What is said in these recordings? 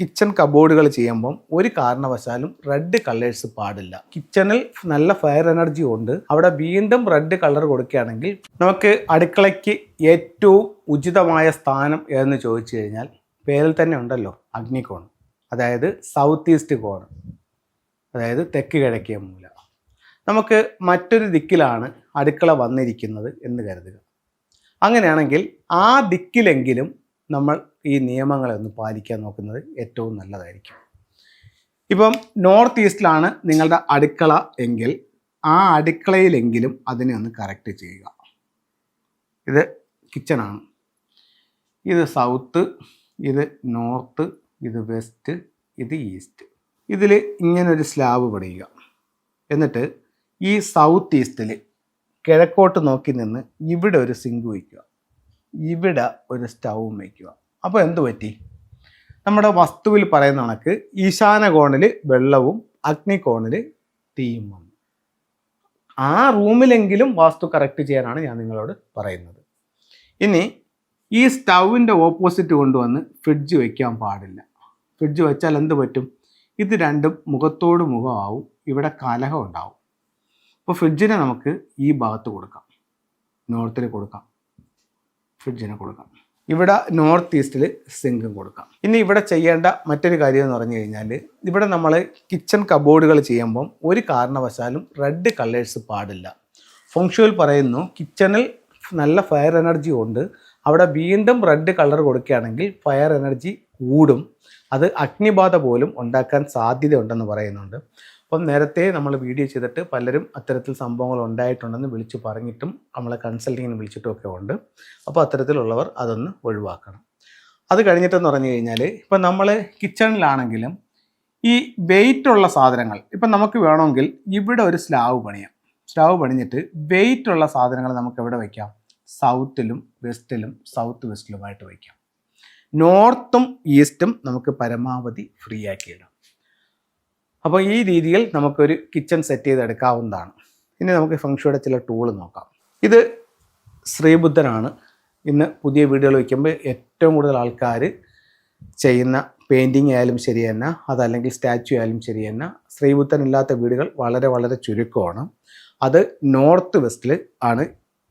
Kitchen കബോർഡുകൾ ചെയ്യുമ്പം ഒരു കാരണവശാലും റെഡ് കളേഴ്സ് പാടില്ല. കിച്ചണിൽ നല്ല ഫയർ എനർജി ഉണ്ട്. അവിടെ വീണ്ടും റെഡ് കളർ കൊടുക്കുകയാണെങ്കിൽ നമുക്ക് അടുക്കളയ്ക്ക് ഏറ്റവും ഉചിതമായ സ്ഥാനം എന്ന് ചോദിച്ചു കഴിഞ്ഞാൽ പേരിൽ തന്നെ ഉണ്ടല്ലോ അഗ്നികോൺ അതായത് സൗത്ത് ഈസ്റ്റ് കോൺ അതായത് തെക്ക് കിഴക്കേ മൂല. നമുക്ക് മറ്റൊരു ദിക്കിലാണ് അടുക്കള വന്നിരിക്കുന്നത് എന്ന് കരുതുക. അങ്ങനെയാണെങ്കിൽ ആ ദിക്കിലെങ്കിലും നമ്മൾ ഈ നിയമങ്ങളെ ഒന്ന് പാലിക്കാൻ നോക്കുന്നത് ഏറ്റവും നല്ലതായിരിക്കും. ഇപ്പം നോർത്ത് ഈസ്റ്റിലാണ് നിങ്ങളുടെ അടുക്കള എങ്കിൽ ആ അടുക്കളയിലെങ്കിലും അതിനെ ഒന്ന് കറക്റ്റ് ചെയ്യുക. ഇത് കിച്ചണാണ്. ഇത് സൗത്ത് ഇത് നോർത്ത് ഇത് വെസ്റ്റ് ഇത് ഈസ്റ്റ്. ഇതിൽ ഇങ്ങനൊരു സ്ലാബ് പണിയുക. എന്നിട്ട് ഈ സൗത്ത് ഈസ്റ്റിൽ കിഴക്കോട്ട് നോക്കി നിന്ന് ഇവിടെ ഒരു സിങ്ക് വയ്ക്കുക. ഇവിടെ ഒരു സ്റ്റൗവും വയ്ക്കുക. അപ്പോൾ എന്ത് പറ്റി? നമ്മുടെ വസ്തുവിൽ പറയുന്ന കണക്ക് ഈശാന കോണിൽ വെള്ളവും അഗ്നികോണിൽ തീയും വന്നു ആ റൂമിലെങ്കിലും വാസ്തു കറക്റ്റ് ചെയ്യാനാണ് ഞാൻ നിങ്ങളോട് പറയുന്നത്. ഇനി ഈ സ്റ്റൗവിന്റെ ഓപ്പോസിറ്റ് കൊണ്ടുവന്ന് ഫ്രിഡ്ജ് വയ്ക്കാൻ പാടില്ല. ഫ്രിഡ്ജ് വെച്ചാൽ എന്ത് പറ്റും? ഇത് രണ്ടും മുഖത്തോട് മുഖമാവും. ഇവിടെ കലഹം ഉണ്ടാവും. അപ്പോൾ ഫ്രിഡ്ജിനെ നമുക്ക് ഈ ഭാഗത്ത് കൊടുക്കാം. നോർത്തിൽ കൊടുക്കാം. ഫ്രിഡ്ജിനെ കൊടുക്കാം. ഇവിടെ നോർത്ത് ഈസ്റ്റിൽ സിങ്കും കൊടുക്കാം. ഇനി ഇവിടെ ചെയ്യേണ്ട മറ്റൊരു കാര്യം എന്ന് പറഞ്ഞു കഴിഞ്ഞാൽ ഇവിടെ നമ്മൾ കിച്ചൺ കബോർഡുകൾ ചെയ്യുമ്പം ഒരു കാരണവശാലും റെഡ് കളേഴ്സ് പാടില്ല. ഫങ്ഷുവൽ പറയുന്നു കിച്ചണിൽ നല്ല ഫയർ എനർജി ഉണ്ട്. അവിടെ വീണ്ടും റെഡ് കളർ കൊടുക്കുകയാണെങ്കിൽ ഫയർ എനർജി കൂടും. അത് അഗ്നിബാധ പോലും ഉണ്ടാക്കാൻ സാധ്യതയുണ്ടെന്ന് പറയുന്നുണ്ട്. അപ്പം നേരത്തെ നമ്മൾ വീഡിയോ ചെയ്തിട്ട് പലരും അത്തരത്തിൽ സംഭവങ്ങൾ ഉണ്ടായിട്ടുണ്ടെന്ന് വിളിച്ചു പറഞ്ഞിട്ടും നമ്മളെ കൺസൾട്ടിങ്ങിന് വിളിച്ചിട്ടും ഒക്കെ ഉണ്ട്. അപ്പോൾ അത്തരത്തിലുള്ളവർ അതൊന്ന് ഒഴിവാക്കണം. അത് കഴിഞ്ഞിട്ടെന്ന് പറഞ്ഞു കഴിഞ്ഞാൽ ഇപ്പം നമ്മൾ കിച്ചണിലാണെങ്കിലും ഈ വെയിറ്റുള്ള സാധനങ്ങൾ ഇപ്പം നമുക്ക് വേണമെങ്കിൽ ഇവിടെ ഒരു സ്ലാവ് പണിയാം. സ്ലാവ് പണിഞ്ഞിട്ട് വെയിറ്റുള്ള സാധനങ്ങൾ നമുക്ക് എവിടെ വയ്ക്കാം സൗത്തിലും വെസ്റ്റിലും സൗത്ത് വെസ്റ്റിലുമായിട്ട് വയ്ക്കാം നോർത്തും ഈസ്റ്റും നമുക്ക് പരമാവധി ഫ്രീ ആക്കി ഇടാം. അപ്പോൾ ഈ രീതിയിൽ നമുക്കൊരു കിച്ചൺ സെറ്റ് ചെയ്തെടുക്കാവുന്നതാണ്. ഇനി നമുക്ക് ഫംഗ്ഷയുടെ ചില ടൂൾ നോക്കാം. ഇത് ശ്രീബുദ്ധനാണ്. ഇന്ന് പുതിയ വീടുകൾ വയ്ക്കുമ്പോൾ ഏറ്റവും കൂടുതൽ ആൾക്കാർ ചെയ്യുന്ന പെയിന്റിങ് ആയാലും ശരി തന്നെ അതല്ലെങ്കിൽ സ്റ്റാച്ചു ആയാലും ശരി തന്നെ ശ്രീബുദ്ധൻ ഇല്ലാത്ത വീടുകൾ വളരെ വളരെ ചുരുക്കമാണ്. അത് നോർത്ത് വെസ്റ്റിൽ ആണ്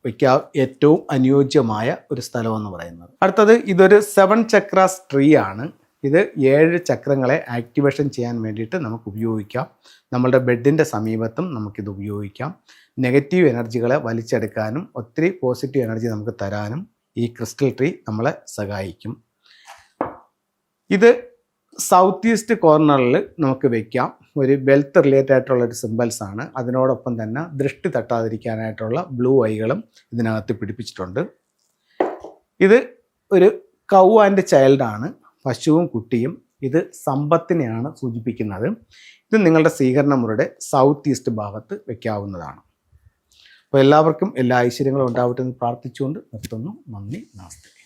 വയ്ക്കാൻ ഏറ്റവും അനുയോജ്യമായ ഒരു സ്ഥലമെന്ന് പറയുന്നത്. അടുത്തത് ഇതൊരു സെവൻ ചക്രാസ് ട്രീ ആണ്. ഇത് ഏഴ് ചക്രങ്ങളെ ആക്ടിവേഷൻ ചെയ്യാൻ വേണ്ടിയിട്ട് നമുക്ക് ഉപയോഗിക്കാം. നമ്മളുടെ ബെഡിന്റെ സമീപത്തും നമുക്കിത് ഉപയോഗിക്കാം. നെഗറ്റീവ് എനർജികളെ വലിച്ചെടുക്കാനും ഒത്തിരി പോസിറ്റീവ് എനർജി നമുക്ക് തരാനും ഈ ക്രിസ്റ്റൽ ട്രീ നമ്മളെ സഹായിക്കും. ഇത് സൗത്ത് ഈസ്റ്റ് കോർണറിൽ നമുക്ക് വെക്കാം. ഒരു വെൽത്ത് റിലേറ്റഡ് ആയിട്ടുള്ള ഒരു സിമ്പിൾസ് ആണ്. അതിനോടൊപ്പം തന്നെ ദൃഷ്ടി തട്ടാതിരിക്കാനായിട്ടുള്ള ബ്ലൂ ഐകളും ഇതിനകത്ത് പിടിപ്പിച്ചിട്ടുണ്ട്. ഇത് ഒരു കൗ ആൻഡ് ചൈൽഡാണ് പശുവും കുട്ടിയും ഇത് സമ്പത്തിനെയാണ് സൂചിപ്പിക്കുന്നത്. ഇത് നിങ്ങളുടെ സ്വീകരണ മുറിയുടെ സൗത്ത് ഈസ്റ്റ് ഭാഗത്ത് വെക്കാവുന്നതാണ്. അപ്പോൾ എല്ലാവർക്കും എല്ലാ ഐശ്വര്യങ്ങളും ഉണ്ടാവട്ടെ എന്ന് പ്രാർത്ഥിച്ചുകൊണ്ട് നിർത്തുന്നു. നന്ദി നമസ്തേ.